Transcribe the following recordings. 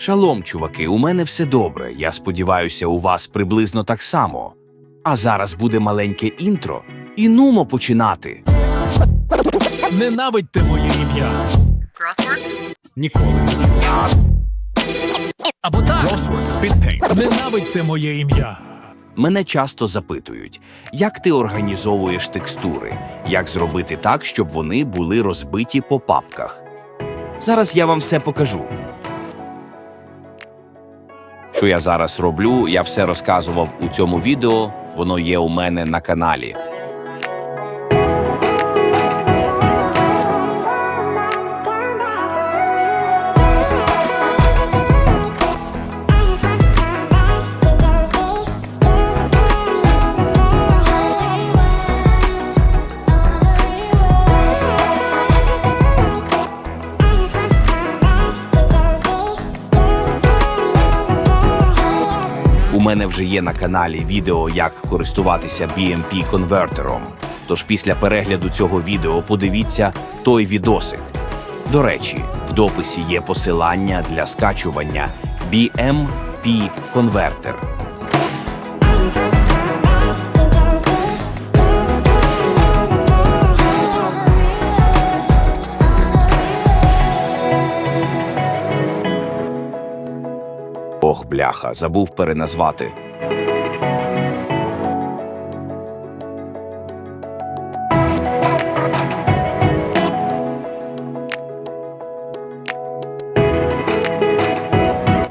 Шалом, чуваки, у мене все добре. Я сподіваюся, у вас приблизно так само. А зараз буде маленьке інтро, і нумо починати. Ненавидьте моє ім'я. Ніколи. Або так. Ненавидьте моє ім'я. Мене часто запитують, як ти організовуєш текстури, як зробити так, щоб вони були розбиті по папках. Зараз я вам все покажу. Що я зараз роблю, я все розказував у цьому відео, воно є у мене на каналі. У мене вже є на каналі відео, як користуватися BMP конвертером. Тож після перегляду цього відео подивіться той відосик. До речі, в дописі є посилання для скачування BMP конвертер. Ох, бляха, забув переназвати.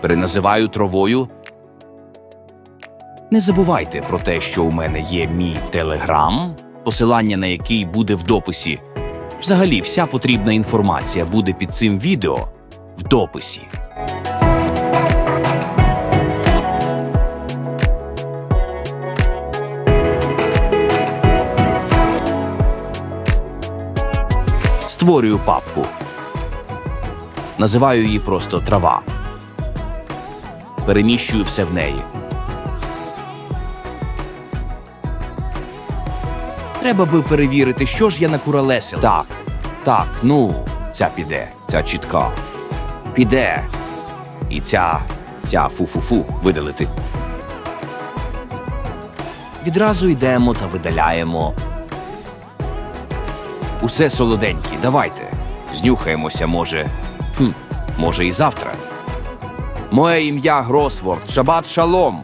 Переназиваю травою. Не забувайте про те, що у мене є мій телеграм, посилання на який буде в дописі. Взагалі, вся потрібна інформація буде під цим відео в дописі. Створюю папку. Називаю її просто трава. Переміщую все в неї. Треба би перевірити, що ж я накуралесив. Так, так, ну, ця піде, ця чітка. Піде. І ця, ця фу-фу-фу видалити. Відразу йдемо та видаляємо. Усе солоденькі, давайте. Знюхаємося, може. Хм, може, і завтра. Моє ім'я Гросворд. Шабат шалом.